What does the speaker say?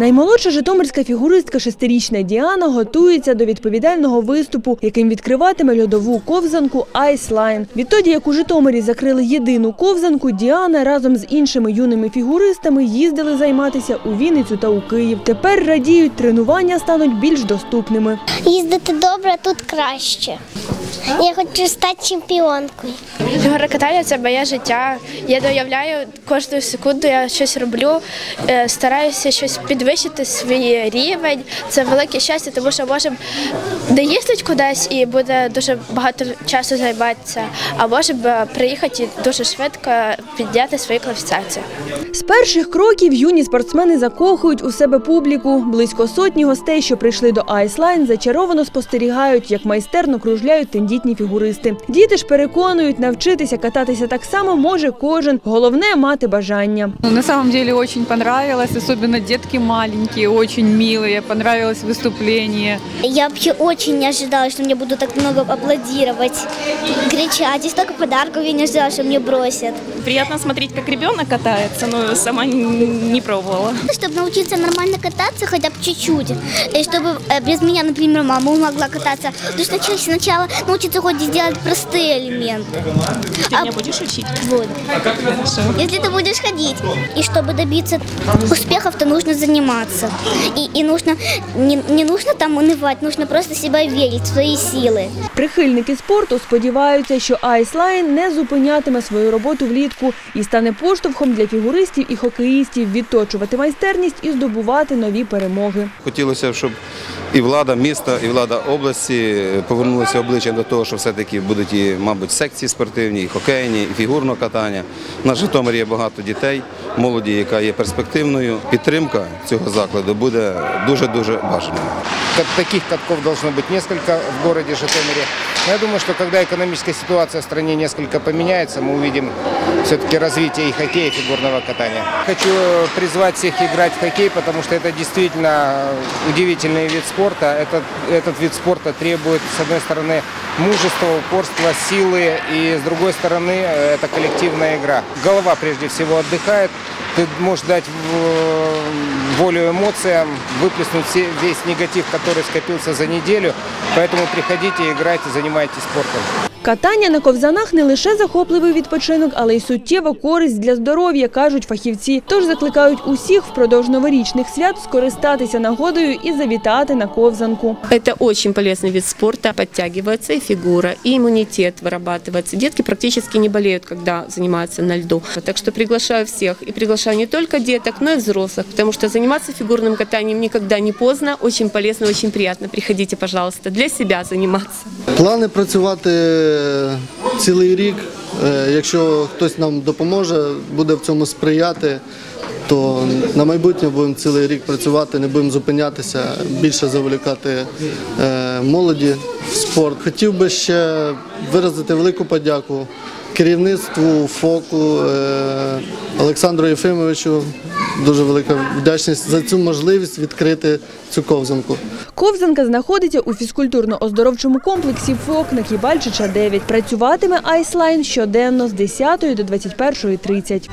Наймолодша житомирська фігуристка шестирічна Діана готується до відповідального виступу, яким відкриватиме льодову ковзанку Айслайн. Відтоді, як у Житомирі закрили єдину ковзанку, Діана разом з іншими юними фігуристами їздили займатися у Вінницю та у Київ. Тепер радіють, тренування стануть більш доступними. Їздити добре, тут краще. Я хочу стати чемпіонкою. Гірокатання – це моє життя. Я доявляю кожну секунду, я щось роблю, е, стараюся щось підвищити свій рівень. Це велике щастя, тому що можемо не їздити кудись і буде дуже багато часу займатися, а можемо приїхати і дуже швидко підняти свої коефіцієнти. З перших кроків юні спортсмени закохують у себе публіку. Близько сотні гостей, що прийшли до Айслайн, зачаровано спостерігають, як майстерно кружляють тендітні фігуристи. Діти ж переконують, навчитися кататися так само може кожен. Головне мати бажання. Ну, на самом деле очень понравилось, особенно детки маленькие, очень милые, понравилось выступление. Я вообще очень не ожидала, что мне будут так много аплодировать, кричать. И столько подарков я не ожидала, что мне бросят. Приятно смотреть, как ребенок катается, но сама н- не пробовала. Чтобы научиться нормально кататься хотя бы чуть-чуть, и чтобы э, без меня, например, мама могла кататься, то сначала, сначала научиться хоть делать простые элементы. Ты А- меня будешь учить? Вот. Если ты будешь ходить. И чтобы добиться успехов, то нужно заниматься. И, и нужно не, не нужно там унывать, нужно просто в себя верить, в свои силы. Прихильники спорту сподіваються, що Айслайн не зупинятиме свою роботу влітку і стане поштовхом для фігуристів і хокеїстів відточувати майстерність і здобувати нові перемоги. Хотілося б, щоб і влада міста, і влада області повернулися обличчям до того, що все-таки будуть і, мабуть, секції спортивні, і хокейні, і фігурне катання. На Житомирі є багато дітей, молоді, яка є перспективною. Підтримка цього закладу буде дуже-дуже бажаною. Таких катков должно бути кілька в місті Житомире. Я думаю, что когда экономическая ситуация в стране несколько поменяется, мы увидим все-таки развитие и хоккея, и фигурного катания. Хочу призвать всех играть в хоккей, потому что это действительно удивительный вид спорта. Этот, этот вид спорта требует, с одной стороны, мужества, упорства, силы, и с другой стороны, э, это коллективная игра. Голова прежде всего отдыхает, ты можешь дать волю эмоциям, выплеснуть все- весь негатив, который скопился за неделю. Поэтому приходите, играйте, занимайтесь спортом. Катання на ковзанах не лише захопливий відпочинок, але й суттєва користь для здоров'я, кажуть фахівці. Тож закликають усіх впродовж новорічних свят скористатися нагодою і завітати на ковзанку. Это очень полезный вид спорта. Подтягивается и фигура, и иммунитет вырабатывается. Детки практически не болеют, когда занимаются на льду. Так что приглашаю всех. И приглашаю не только деток, но и взрослых. Потому что заниматься фигурным катанием никогда не поздно. Очень полезно, очень приятно. Приходите, пожалуйста, для себя заниматься. Плани працювати цілий рік. Е, Якщо хтось нам допоможе, буде в цьому сприяти, то на майбутнє будемо цілий рік працювати, не будемо зупинятися, більше заволікати е, молоді в спорт. Хотів би ще виразити велику подяку керівництву ФОКу е, Олександру Єфимовичу. Дуже велика вдячність за цю можливість відкрити цю ковзанку. Ковзанка знаходиться у фізкультурно-оздоровчому комплексі ФОК на Кібальчича 9. Працюватиме Айслайн щоденно з 10 до 21.30.